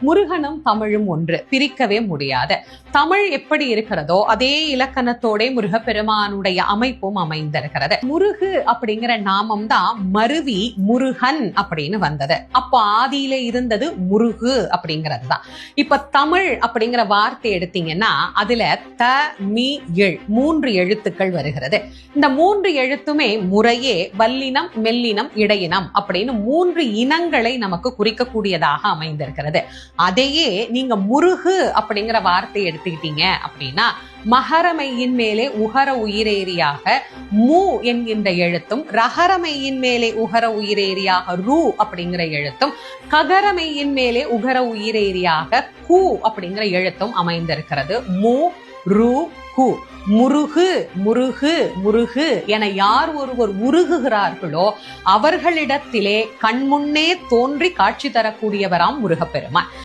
முருகனும் தமிழும் ஒன்று. பிரிக்கவே முடியாது. தமிழ் எப்படி இருக்கிறதோ அதே இலக்கணத்தோட முருகப்பெருமானுடைய அமைப்பும் அமைந்திருக்கிறது. முருகு அப்படிங்கிற நாமம் தான் மருவி முருகன் அப்படின்னு வந்தது. அப்போ ஆதியில இருந்தது முருகு அப்படிங்கிறது தான். இப்ப தமிழ் அப்படிங்கிற வார்த்தை எடுத்தீங்கன்னா அதுல த மி எழ் மூன்று எழுத்துக்கள் வருகிறது. இந்த மூன்று எழுத்துமே முறையே வல்லினம் மெல்லினம் இடையினம் அப்படின்னு மூன்று இனங்களை நமக்கு குறிக்கக்கூடியதாக அமைந்திருக்கிறது. அதையே நீங்க முருகு அப்படிங்கிற வார்த்தை எடுத்துக்கிட்டீங்க அப்படின்னா மகரமையின் மேலே உகர உயிரேரியாக மு என்கின்ற எழுத்தும் ரகரமையின் மேலே உகர உயிரேரியாக ரூ அப்படிங்கிற எழுத்தும் ககரமையின் மேலே உகர உயிரேரியாக கு அப்படிங்கிற எழுத்தும் அமைந்திருக்கிறது. மு ரு கு முருகு முருகு முருகு என யார் ஒருவர் உருகுகிறார்களோ அவர்களிடத்திலே கண்முன்னே தோன்றி காட்சி தரக்கூடியவராம் முருகப்பெருமான்.